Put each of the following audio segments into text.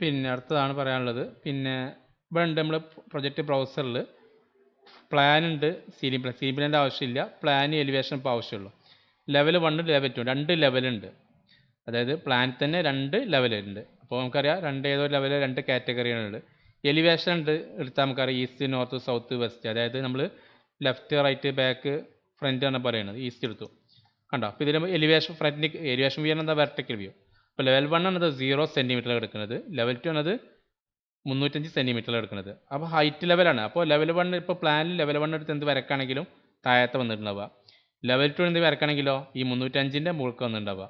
പിന്നെ അടുത്തതാണ് പറയാനുള്ളത്. പിന്നെ ഇവിടെ ഉണ്ട് നമ്മൾ പ്രൊജക്റ്റ് ബ്രൗസറിൽ പ്ലാൻ ഉണ്ട് പ്ലാൻ സീലിംഗ് പ്ലാന്റെ ആവശ്യമില്ല. പ്ലാൻ എലിവേഷൻ ഇപ്പോൾ ആവശ്യമുള്ളൂ. ലെവൽ വൺ ലെവൽ ടു രണ്ട് ലെവലുണ്ട് അതായത് പ്ലാൻ തന്നെ രണ്ട് ലെവലുണ്ട് അപ്പോൾ നമുക്കറിയാം രണ്ട് ഏതോ ലെവൽ രണ്ട് കാറ്റഗറികളുണ്ട് എലിവേഷൻ ഉണ്ട്. എടുത്താൽ നമുക്കറിയാം ഈസ്റ്റ് നോർത്ത് സൗത്ത് വെസ്റ്റ് അതായത് നമ്മൾ ലെഫ്റ്റ് റൈറ്റ് ബാക്ക് ഫ്രണ്ട് ആണ് പറയുന്നത്. ഈസ്റ്റ് എടുത്തു. കണ്ടോ? അപ്പോൾ ഇതിൽ എലിവേഷൻ ഫ്രണ്ടിന് എലിവേഷൻ വ്യൂ എന്താ വെർട്ടിക്കൽ വ്യൂ അപ്പോൾ ലെവൽ വൺ ആണത് സീറോ സെന്റിമീറ്റർ എടുക്കുന്നത്. ലെവൽ ടു ആണത് മുന്നൂറ്റഞ്ച് സെന്റിമീറ്റർ എടുക്കുന്നത്. അപ്പോൾ ഹൈറ്റ് ലെവലാണ് അപ്പോൾ ലെവൽ വൺ ഇപ്പോൾ പ്ലാനിൽ ലെവൽ വൺ എടുത്ത് എന്ത് വരക്കാണെങ്കിലും താഴത്തെ വന്നിട്ടുണ്ടാവുക. ലെവൽ ടു എന്ത് വരക്കാണെങ്കിലോ ഈ മുന്നൂറ്റഞ്ചിന്റെ മുകൾക്ക് വന്നിട്ടുണ്ടാവുക.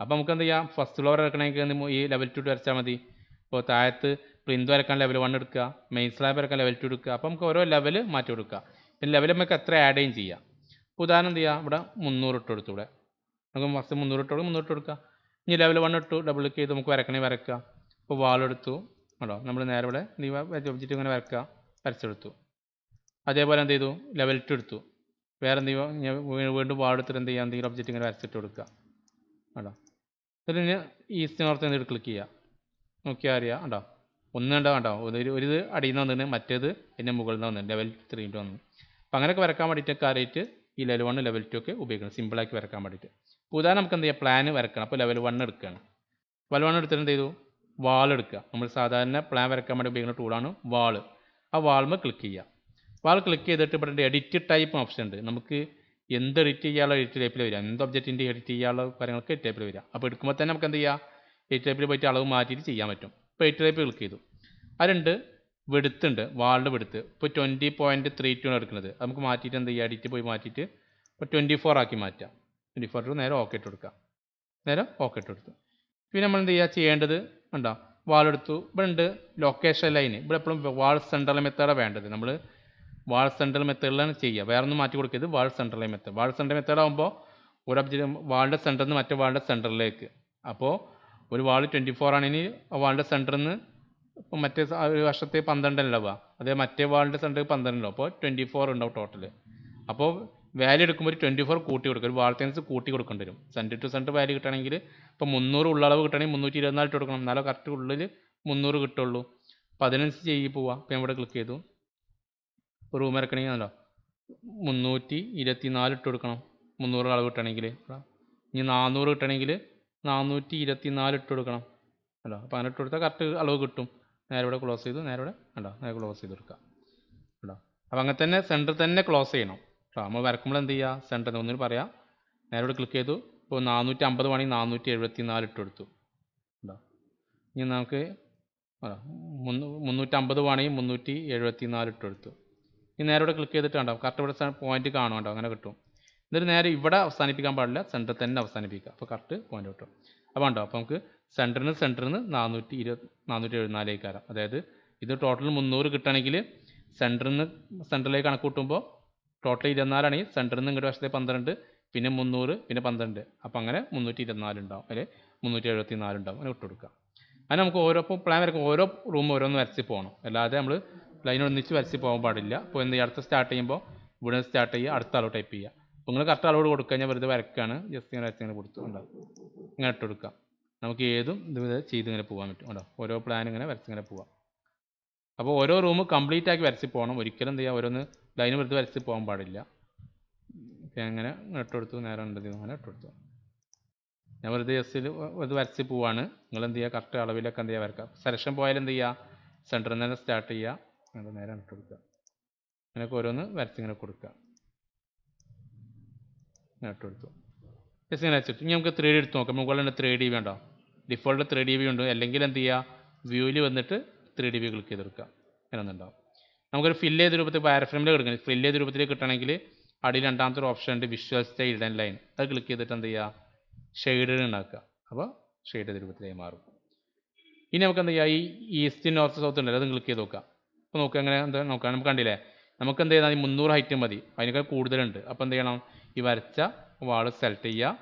അപ്പോൾ നമുക്ക് എന്ത് ചെയ്യാം? ഫസ്റ്റ് ഫ്ലോർ എടുക്കണമെങ്കിൽ എന്ത് ഈ ലെവൽ ടു വരച്ചാൽ മതി. ഇപ്പോൾ താഴത്ത് പ്രിന്റ് വരക്കാൻ ലെവൽ വൺ എടുക്കുക. മെയിൻ സ്ലാബ് വരക്കാൻ ലെവൽ ടു എടുക്കുക. അപ്പോൾ നമുക്ക് ഓരോ ലെവൽ മാറ്റി കൊടുക്കുക. പിന്നെ ലെവൽ നമുക്ക് എത്ര ആഡ് ചെയ്യും. ചെയ്യാം ഉദാഹരണം എന്ത് ചെയ്യുക ഇവിടെ മുന്നൂറ് ഇട്ട് കൊടുത്തു ഇവിടെ. നമുക്ക് ഫസ്റ്റ് മുന്നൂറ് ഇട്ട് കൊടുക്കുക മുന്നൂറ് ഇട്ട് കൊടുക്കുക ഇനി ലെവൽ വൺ ഇട്ടു ഡബിൾ ക്ലിക്ക് ചെയ്ത് നമുക്ക് വരക്കണേ വരക്കുക. ഇപ്പോൾ വാളെടുത്തു കേട്ടോ നമ്മൾ നേരെ ഇവിടെ നീ ഒബ്ജക്റ്റ് ഇങ്ങനെ വരക്കുക. വരച്ചെടുത്തു. അതേപോലെ എന്ത് ചെയ്തു? ലെവൽ ടു എടുത്തു. വേറെ എന്ത് ചെയ്യുക? വീണ്ടും വാൾ എടുത്തിട്ട് എന്ത് ചെയ്യുക? എന്തെങ്കിലും ഒബ്ജക്റ്റ് ഇങ്ങനെ വരച്ചിട്ട് കൊടുക്കുക. കേട്ടോ എന്നിട്ട് ഈസ്റ്റ് നോർത്ത് എന്തെങ്കിലും ക്ലിക്ക് ചെയ്യുക. നോക്കിയാൽ അറിയാം? കേട്ടോ ഒന്നുണ്ടോ കേട്ടോ ഒരു ഒരു ഇത് അടിയിൽ നിന്ന് വന്നിട്ട് മറ്റേത് എന്റെ മുകളിൽ നിന്ന് വന്നു ലെവൽ ത്രീന്റെ വന്നു. അപ്പോൾ അങ്ങനെയൊക്കെ വരക്കാൻ വേണ്ടിയിട്ട് കാര്യമായിട്ട് ഈ ലെവൽ വൺ ലെവൽ ടു ഒക്കെ ഉപയോഗിക്കണം. സിമ്പിളാക്കി വരക്കാൻ വേണ്ടിയിട്ട്. അപ്പോൾ നമുക്ക് എന്ത് ചെയ്യാം പ്ലാൻ വരക്കണം. അപ്പോൾ ലെവൽ വൺ എടുക്കുകയാണ് ലെവൽ വൺ എടുത്തിട്ട് എന്ത് ചെയ്തു? വാൾ എടുക്കുക. നമ്മൾ സാധാരണ പ്ലാൻ വരക്കാൻ വേണ്ടി ഉപയോഗിക്കുന്ന ടൂളാണ് വാൾ ആ വാൾമ ക്ലിക്ക് ചെയ്യുക. വാൾ ക്ലിക്ക് ചെയ്തിട്ട് ഇവിടെ എഡിറ്റ് ടൈപ്പ് ഓപ്ഷൻ ഉണ്ട്. നമുക്ക് എന്ത് എഡിറ്റ് ചെയ്യാനുള്ള എഡിറ്റ് ടൈപ്പിൽ വരിക. എന്ത് ഒബ്ജക്റ്റിന്റെ എഡിറ്റ് ചെയ്യാനുള്ള കാര്യങ്ങളൊക്കെ എഡിറ്റ് ടൈപ്പിൽ വരിക. അപ്പോൾ എടുക്കുമ്പോൾ തന്നെ നമുക്ക് എന്ത് ചെയ്യാം എഡിറ്റ് ടൈപ്പിൽ പോയിട്ട് അളവ് മാറ്റിയിട്ട് ചെയ്യാൻ പറ്റും. ഇപ്പോൾ എഡിറ്റ് ടൈപ്പ് ക്ലിക്ക് ചെയ്തു. അതുണ്ട് വെടുത്തുണ്ട്. വാളിന്റെ വെടുത്ത്. ഇപ്പോൾ ട്വന്റി പോയിന്റ് ത്രീ ടു ആണ് എടുക്കുന്നത്. നമുക്ക് മാറ്റിയിട്ട് എന്ത് ചെയ്യുക എഡിറ്റ് പോയി മാറ്റിയിട്ട് ഇപ്പോൾ ട്വന്റി ഫോർ ആക്കി മാറ്റാം. ട്വന്റി ഫോർ നേരെ ഓക്കെ ഇട്ട് കൊടുക്കുക. നേരെ ഓക്കെ ഇട്ട് കൊടുത്തു. പിന്നെ നമ്മൾ എന്ത് ചെയ്യുക? ചെയ്യേണ്ടത് ഉണ്ടോ വാളെടുത്തു ഇവിടെ ഉണ്ട് ലൊക്കേഷൻ ലൈന് ഇവിടെ എപ്പോഴും വാൾ സെൻട്രൽ മെത്തേഡാണ് വേണ്ടത്. നമ്മൾ വാൾ സെൻട്രൽ മെത്തേഡിലാണ് ചെയ്യുക. വേറെ ഒന്നും മാറ്റി കൊടുക്കരുത്. Wall central method wall central method ആകുമ്പോൾ ഒരു ഒബ്ജക്റ്റ് വാളിന്റെ സെന്ററിൽ നിന്ന് മറ്റേ വാളിന്റെ സെന്ററിലേക്ക് അപ്പോൾ ഒരു വാൾ ട്വന്റി ഫോർ ആണെങ്കിൽ ആ വാളിന്റെ സെന്ററിൽ നിന്ന് ഇപ്പോൾ മറ്റേ ഒരു വർഷത്തെ പന്ത്രണ്ട് ഉണ്ടാവുക. അതേ മറ്റേ വാളിന്റെ സെന്ററിൽ പന്ത്രണ്ടല്ലോ അപ്പോൾ ട്വന്റി ഫോർ ഉണ്ടാവും ടോട്ടൽ അപ്പോൾ വാല്യൂ എടുക്കുമ്പോൾ ഒരു ട്വന്റി ഫോർ കൂട്ടി കൊടുക്കും. ഒരു വാൾട്ടൻസ് കൂട്ടി കൊടുക്കേണ്ടി വരും. സെന്റ് ടു സെന്റ് വാല്യൂ കിട്ടണമെങ്കിൽ ഇപ്പോൾ മുന്നൂറ് ഉള്ളളവ് കിട്ടണമെങ്കിൽ മുന്നൂറ്റി ഇരുപത്തിനാല് ഇട്ട് കൊടുക്കണം. എന്നാലും കറക്റ്റ് ഉള്ളിൽ മുന്നൂറ് കിട്ടുള്ളൂ. അതിനനുസരിച്ച് ചെയ്യി പോവാം. അപ്പോൾ ഇവിടെ ക്ലിക്ക് ചെയ്തു. ഇപ്പോൾ റൂം ഇറക്കണമെങ്കിൽ അല്ലോ മുന്നൂറ്റി ഇരുപത്തി നാല് ഇട്ട് കൊടുക്കണം. മുന്നൂറ് അളവ് കിട്ടണമെങ്കിൽ. ഇനി നാനൂറ് കിട്ടണമെങ്കിൽ നാനൂറ്റി ഇരുപത്തി നാല് ഇട്ട് കൊടുക്കണം. അല്ലോ അപ്പോൾ അങ്ങനെ ഇട്ട് കൊടുത്താൽ കറക്റ്റ് അളവ് കിട്ടും. നേരെ ഇവിടെ ക്ലോസ് ചെയ്തു. നേരെ ഇവിടെ ഉണ്ടോ നേരെ ക്ലോസ് ചെയ്ത് കൊടുക്കുക. ഉണ്ടോ അപ്പോൾ അങ്ങനെ തന്നെ സെന്റർ തന്നെ ക്ലോസ് ചെയ്യണം. കേട്ടോ നമ്മൾ വരക്കുമ്പോൾ എന്ത് ചെയ്യുക സെന്റർ ഒന്നിന് പറയാം. നേരെ ഇവിടെ ക്ലിക്ക് ചെയ്തു. ഇപ്പോൾ നാനൂറ്റി അമ്പത് വേണമെങ്കിൽ നാനൂറ്റി എഴുപത്തി നാല് ഇട്ട് കൊടുത്തു. കേട്ടോ ഇനി നമുക്ക് മുന്നൂറ്റി അമ്പത് വേണമെങ്കിൽ മുന്നൂറ്റി എഴുപത്തി നാല് ഇട്ട് കൊടുത്തു. ഇനി നേരെ ഇവിടെ ക്ലിക്ക് ചെയ്തിട്ട് കണ്ടോ? കറക്റ്റ് ഇവിടെ പോയിന്റ് കാണും കേട്ടോ അങ്ങനെ കിട്ടും. എന്നിട്ട് നേരെ ഇവിടെ അവസാനിപ്പിക്കാൻ പാടില്ല. സെന്ററിൽ തന്നെ അവസാനിപ്പിക്കുക. അപ്പോൾ കറക്റ്റ് പോയിന്റ് കിട്ടും. അപ്പോൾ ഉണ്ടോ അപ്പോൾ നമുക്ക് സെന്ററിന് സെന്ററിൽ നിന്ന് നാനൂറ്റി ഇരുപത് നാനൂറ്റി എഴുപത്തിനാലേക്ക് വരാം അതായത് ഇത് ടോട്ടൽ മുന്നൂറ് കിട്ടണമെങ്കിൽ സെന്ററിൽ നിന്ന് സെന്ററിലേക്ക് കണക്ക് കൂട്ടുമ്പോൾ ടോട്ടൽ ഇരുപത്തിനാലാണ് ഈ സെന്ററിൽ നിന്ന് ഇങ്ങോട്ട് വശത്തെ പന്ത്രണ്ട് പിന്നെ മുന്നൂറ് പിന്നെ പന്ത്രണ്ട്. അപ്പോൾ അങ്ങനെ മുന്നൂറ്റി ഇരുപത്തിനാലുണ്ടാവും അല്ലെ? മുന്നൂറ്റി എഴുപത്തി നാലുണ്ടാവും അങ്ങനെ ഇട്ട് കൊടുക്കുക അങ്ങനെ നമുക്ക് ഓരോ പ്ലാൻ വരക്കും. ഓരോ റൂം ഓരോന്ന് വരച്ച് പോകണം. അല്ലാതെ നമ്മൾ ലൈൻ ഒന്നിച്ച് വരച്ച് പോകാൻ പാടില്ല. അപ്പോൾ എന്ത് അടുത്ത സ്റ്റാർട്ട് ചെയ്യുമ്പോൾ ഇവിടെ സ്റ്റാർട്ട് ചെയ്യുക അടുത്ത ആളോ ടൈപ്പ് ചെയ്യുക. അപ്പോൾ നിങ്ങൾ കറക്റ്റ് ആളോട് കൊടുക്കുക കഴിഞ്ഞാൽ വെറുതെ വരക്കുകയാണ് ജസ്റ്റ് ഇങ്ങനെ വരച്ച് ഇങ്ങനെ കൊടുത്തു ഉണ്ടാവും ഇങ്ങനെ ഇട്ട് കൊടുക്കുക. നമുക്ക് ഏതും ഇത് ചെയ്ത് ഇങ്ങനെ പോകാൻ പറ്റും. കേട്ടോ ഓരോ പ്ലാൻ ഇങ്ങനെ വരച്ച് ഇങ്ങനെ പോവാം അപ്പോൾ ഓരോ റൂം കംപ്ലീറ്റ് ആക്കി വരച്ച് പോകണം ഒരിക്കലും എന്ത് ചെയ്യുക ഓരോന്ന് ലൈൻ വെറുതെ വരച്ച് പോകാൻ പാടില്ല. അങ്ങനെ ഇട്ട് കൊടുത്തു നേരെ ഉണ്ട് അങ്ങനെ ഇട്ട് കൊടുത്തു. ഞാൻ വെറുതെ ജസ്റ്റിൽ ഇത് വരച്ച് പോവാണ്. നിങ്ങൾ എന്ത് ചെയ്യുക കറക്റ്റ് അളവിലൊക്കെ എന്ത് ചെയ്യുക വരക്കുക സെലക്ഷൻ പോയാൽ എന്ത് ചെയ്യുക സെന്ററിൽ നിന്ന് സ്റ്റാർട്ട് ചെയ്യുക അങ്ങനെ നേരെ ഇട്ട് കൊടുക്കുക. അങ്ങനെയൊക്കെ ഓരോന്ന് വരച്ച് ഇങ്ങനെ കൊടുക്കുക. ഇങ്ങനെ ഇട്ട് കൊടുത്തു. ജസ്റ്റ് ഇങ്ങനെ വെച്ചിട്ട് ഇനി നമുക്ക് ത്രീ ഡി എടുത്ത് നോക്കാം. മുകളിൽ ത്രീ ഡി വേണ്ടോ ഡിഫോൾട്ട് ത്രീ ഡി വി ഉണ്ട്. അല്ലെങ്കിൽ എന്ത് ചെയ്യുക വ്യൂവിൽ വന്നിട്ട് ത്രീ ഡി ബി ക്ലിക്ക് ചെയ്ത് കൊടുക്കുക അങ്ങനെ നമുക്കൊരു ഫില്ല് ചെയ്ത രൂപത്തിൽ പാരഫ്രെയിമിൽ കിടക്കണം ഫില്ല് ചെയ്ത രൂപത്തിൽ കിട്ടണമെങ്കിൽ അടിയിൽ രണ്ടാമത്തെ ഒരു ഓപ്ഷൻ ഉണ്ട് വിഷ്വൽ സ്റ്റൈൽ ആൻഡ് ലൈൻ അത് ക്ലിക്ക് ചെയ്തിട്ട് എന്ത് ചെയ്യുക? ഷെയ്ഡ് ഉണ്ടാക്കുക. അപ്പോൾ ഷെയ്ഡ് ചെയ്ത രൂപത്തിലായി മാറും. ഇനി നമുക്ക് എന്ത് ചെയ്യുക? ഈ ഈസ്റ്റ് നോർത്ത് സൗത്ത് ഉണ്ടല്ലോ അത് ക്ലിക്ക് ചെയ്ത് നോക്കുക. അപ്പോൾ നോക്കുക അങ്ങനെ എന്താ നോക്കാം നമുക്ക് കണ്ടില്ലേ? നമുക്ക് എന്ത് ചെയ്താൽ മുന്നൂറ് ഹൈറ്റ് മതി. അതിനേക്കാൾ കൂടുതലുണ്ട്. അപ്പോൾ എന്ത് ചെയ്യണം? ഈ വരച്ച വാൾ സെലക്ട് ചെയ്യുക.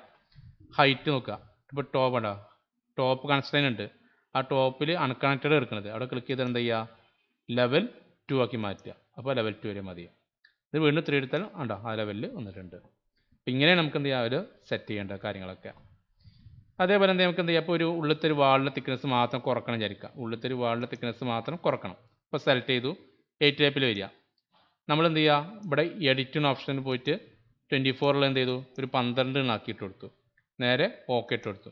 ഹൈറ്റ് നോക്കുക. ഇപ്പോൾ ടോപ്പ് ഉണ്ടോ? ടോപ്പ് കൺസ്ട്രെയിൻ ഉണ്ട്. ആ ടോപ്പിൽ അൺകണക്റ്റഡ് എടുക്കുന്നത്. അവിടെ ക്ലിക്ക് ചെയ്താൽ എന്ത് ചെയ്യുക ലെവൽ ടു ആക്കി മാറ്റുക. അപ്പോൾ ലെവൽ ടു വരെ മതി. ഇത് വീണ്ടും ത്രീ എടുത്താൽ ഉണ്ടോ ആ ലെവലിൽ വന്നിട്ടുണ്ട്. അപ്പം ഇങ്ങനെ നമുക്ക് എന്ത് ചെയ്യാം? ഒരു സെറ്റ് ചെയ്യേണ്ട കാര്യങ്ങളൊക്കെ. അതേപോലെ എന്താ നമുക്ക് എന്ത് ചെയ്യാം? അപ്പോൾ ഒരു ഉള്ളിലത്തെ ഒരു വാളിന്റെ തിക്നെസ് മാത്രം കുറക്കണം വിചാരിക്കുക. ഉള്ളിലത്തെ ഒരു വാളിന്റെ തിക്നെസ് മാത്രം കുറക്കണം. അപ്പോൾ സെലക്ട് ചെയ്തു. എയ്റ്റ് ടൈപ്പിൽ വരിക. നമ്മൾ എന്ത് ചെയ്യുക ഇവിടെ എഡിറ്റിൻ ഓപ്ഷനിൽ പോയിട്ട് ട്വന്റി ഫോറിൽ എന്ത് ചെയ്തു? ഒരു പന്ത്രണ്ട് ആക്കിയിട്ട് കൊടുത്തു. നേരെ ഓക്കെ ഇട്ട് കൊടുത്തു.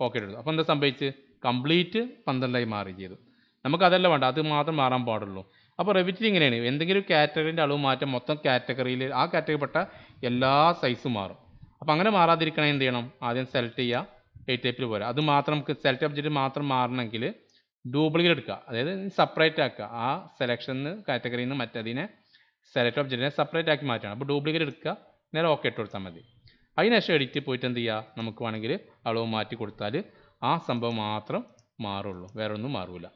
ഓക്കെ ഇട്ട് കൊടുത്തു. അപ്പോൾ എന്താ സംഭവിച്ച് കംപ്ലീറ്റ് പന്ത്രണ്ടായി മാറി ചെയ്തു. നമുക്ക് അതല്ല വേണ്ട അത് മാത്രം മാറാൻ പാടുള്ളൂ. അപ്പോൾ റെവിറ്റിൽ ഇങ്ങനെയാണ് എന്തെങ്കിലും കാറ്റഗറീന്റെ അളവ് മാറ്റം മൊത്തം കാറ്റഗറിയിൽ ആ കാറ്റഗറിപ്പെട്ട എല്ലാ സൈസും മാറും. അപ്പോൾ അങ്ങനെ മാറാതിരിക്കണമെങ്കിൽ എന്ത് ചെയ്യണം? ആദ്യം സെലക്ട് ചെയ്യുക എയ്റ്റ് ടൈപ്പിൽ പോരാ അത് മാത്രം നമുക്ക് സെലക്ട് ഒബ്ജക്റ്റ് മാത്രം മാറണമെങ്കിൽ ഡ്യൂപ്ലിക്കേറ്റ് എടുക്കുക. അതായത് സെപ്പറേറ്റ് ആക്കുക. ആ സെലക്ഷൻ കാറ്റഗറിയിൽ നിന്ന് മറ്റതിനെ സെലക്ട് ഒബ്ജക്റ്റിനെ സെപ്പറേറ്റ് ആക്കി മാറ്റണം. അപ്പോൾ ഡ്യൂപ്ലിക്കേറ്റ് എടുക്കുക നേരെ ഓക്കെ ഇട്ട് കൊടുത്താൽ മതി. അതിനുശേഷം എഡിറ്റ് പോയിട്ട് എന്ത് ചെയ്യുക? നമുക്ക് വേണമെങ്കിൽ അളവ് മാറ്റി കൊടുത്താൽ ആ സംഭവം മാത്രം മാറുള്ളൂ. വേറെ ഒന്നും മാറൂല.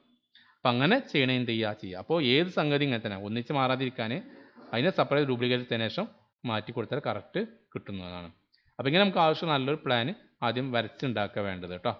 അപ്പം അങ്ങനെ ചെയ്യണേ എന്ത് ചെയ്യുക ചെയ്യുക അപ്പോൾ ഏത് സംഗതി ഇങ്ങനെ തന്നെ. ഒന്നിച്ച് മാറാതിരിക്കാൻ അതിനെ സെപ്പറേറ്റ് ഡ്യൂപ്ലിക്കേറ്റ് ശേഷം മാറ്റി കൊടുത്താൽ കറക്റ്റ് കിട്ടുന്നതാണ്. അപ്പോൾ ഇങ്ങനെ നമുക്ക് ആവശ്യം നല്ലൊരു പ്ലാൻ ആദ്യം വരച്ചുണ്ടാക്കുക വേണ്ടത് കേട്ടോ.